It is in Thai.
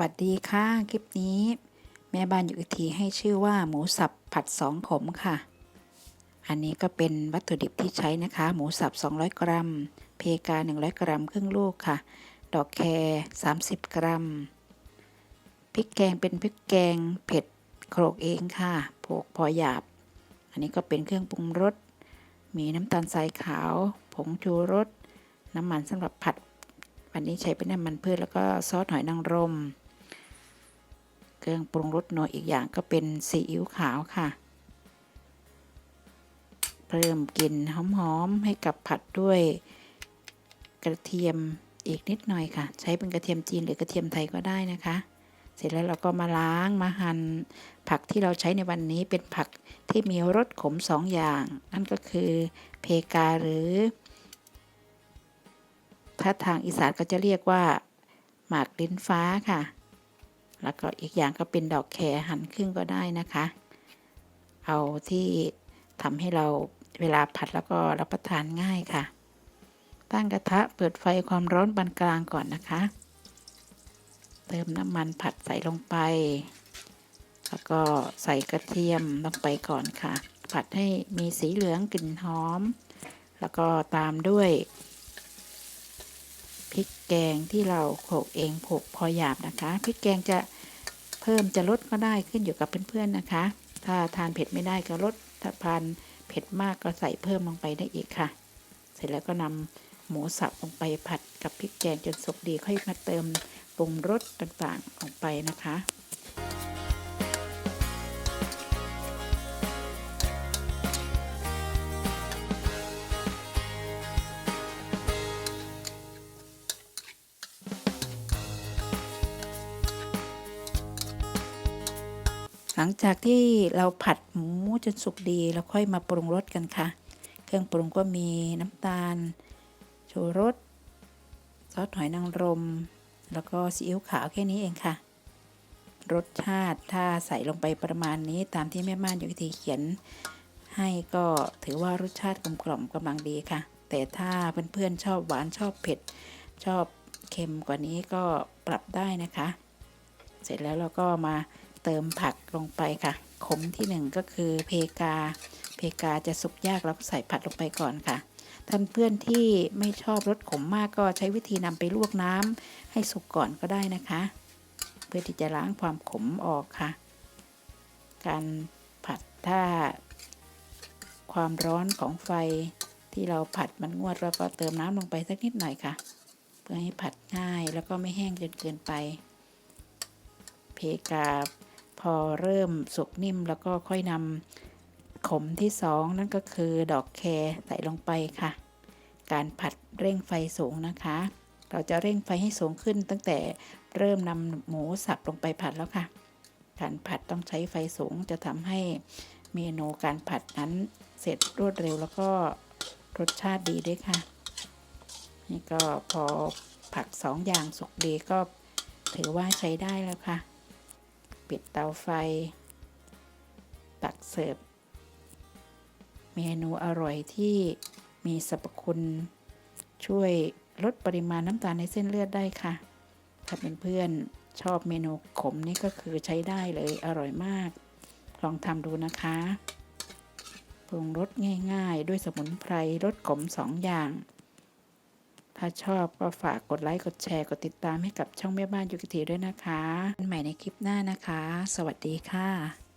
วัสดีค่ะ คลิปนี้ แม่บ้านอยู่อีทีให้ชื่อว่าหมูสับผัดสองขมค่ะ อันนี้ก็เป็นวัตถุดิบที่ใช้นะคะ หมูสับ 200 กรัม เพกา 100 กรัมครึ่งลูกค่ะ ดอกแคร30 กรัม พริกแกงเป็นพริกแกงเผ็ดโขลกเองค่ะโขลกพอหยาบ อันนี้ก็เป็นเครื่องปรุงรส มีน้ำตาลทรายขาว ผงชูรส น้ำมันสำหรับผัด วันนี้ใช้เป็นน้ำมันพืชแล้วก็ซอสหอยนางรม เครื่องปรุงรสนัวอีกอย่างก็เป็นซีอิ๊วขาวค่ะ เพิ่มกลิ่นหอมๆให้กับผัดด้วยกระเทียมอีกนิดหน่อยค่ะ ใช้เป็นกระเทียมจีนหรือกระเทียมไทยก็ได้นะคะ เสร็จแล้วเราก็มาล้างมาหั่นผักที่เราใช้ในวันนี้เป็นผักที่มีรสขมสองอย่าง นั่นก็คือเพกาหรือถ้าทางอีสานก็จะเรียกว่า หมากลิ้นฟ้าค่ะ แล้วก็อีกอย่างก็เป็นดอกแครหั่นครึ่งก็ได้นะคะ เอาที่ทำให้เราเวลาผัดแล้วก็รับประทานง่ายค่ะ ตั้งกระทะเปิดไฟความร้อนปานกลางก่อนนะคะ เติมน้ำมันผัดใส่ลงไป แล้วก็ใส่กระเทียมลงไปก่อนค่ะ ผัดให้มีสีเหลืองกลิ่นหอม แล้วก็ตามด้วยพริกแกงที่เราโขลกเองโขลกพอหยาบนะคะพริกแกงจะ เพิ่มจะลดก็ได้ขึ้นอยู่กับเพื่อนๆนะคะ ถ้าทานเผ็ดไม่ได้ก็ลดถ้าทานเผ็ดมากก็ใส่เพิ่มลงไปได้อีกค่ะ เสร็จแล้วก็นำหมูสับลงไปผัดกับพริกแกงจนสุกดีค่อยมาเติมปรุงรสต่างๆลงไปนะคะ หลังจากที่เราผัดหมูจนสุกดีเราค่อยมาปรุงรสกันค่ะ เครื่องปรุงก็มีน้ำตาลชูรสซอสหอยนางรม แล้วก็ซีอิ๊วขาวแค่นี้เองค่ะ รสชาติถ้าใส่ลงไปประมาณนี้ตามที่แม่บ้านอยู่วิธีเขียน ให้ก็ถือว่ารสชาติกลมกล่อมกำลังดีค่ะ แต่ถ้าเพื่อนๆชอบหวานชอบเผ็ด ชอบเค็มกว่านี้ก็ปรับได้นะคะ เสร็จแล้วเราก็มา เติมผักลงไปค่ะ ขมที่หนึ่งก็คือเพกา เพกาจะสุกยากเราก็ใส่ผัดลงไปก่อนค่ะ ท่านเพื่อนที่ไม่ชอบรสขมมากก็ใช้วิธีนำไปลวกน้ำให้สุกก่อนก็ได้นะคะ เพื่อที่จะล้างความขมออกค่ะ การผัดถ้า ความร้อนของไฟที่เราผัดมันงวดแล้วก็เติมน้ำลงไปสักนิดหน่อยค่ะ เพื่อให้ผัดง่ายแล้วก็ไม่แห้งจนเกินไป เพกา พอเริ่มสุกนิ่มแล้วก็ค่อยนำขมที่สองนั่นก็คือดอกแครใส่ลงไปค่ะ การผัดเร่งไฟสูงนะคะ เราจะเร่งไฟให้สูงขึ้นตั้งแต่เริ่มนำหมูสับลงไปผัดแล้วค่ะ การผัดต้องใช้ไฟสูงจะทำให้เมนูการผัดนั้นเสร็จรวดเร็วแล้วก็รสชาติดีด้วยค่ะ นี่ก็พอผักสองอย่างสุกดีก็ถือว่าใช้ได้แล้วค่ะ ปิดเตาไฟ ตักเสิร์ฟ เมนูอร่อยที่มีสรรพคุณช่วยลดปริมาณน้ำตาลในเส้นเลือดได้ค่ะ ถ้าเป็นเพื่อนชอบเมนูขมนี่ก็คือใช้ได้เลยอร่อยมาก ลองทำดูนะคะปรุงรสง่ายๆ ด้วยสมุนไพรรสขมสองอย่าง ถ้าชอบก็ฝากกดไลค์ กดแชร์ กดติดตามให้กับช่องแม่บ้านยูกิทีด้วยนะคะใหม่ในคลิปหน้านะคะ สวัสดีค่ะ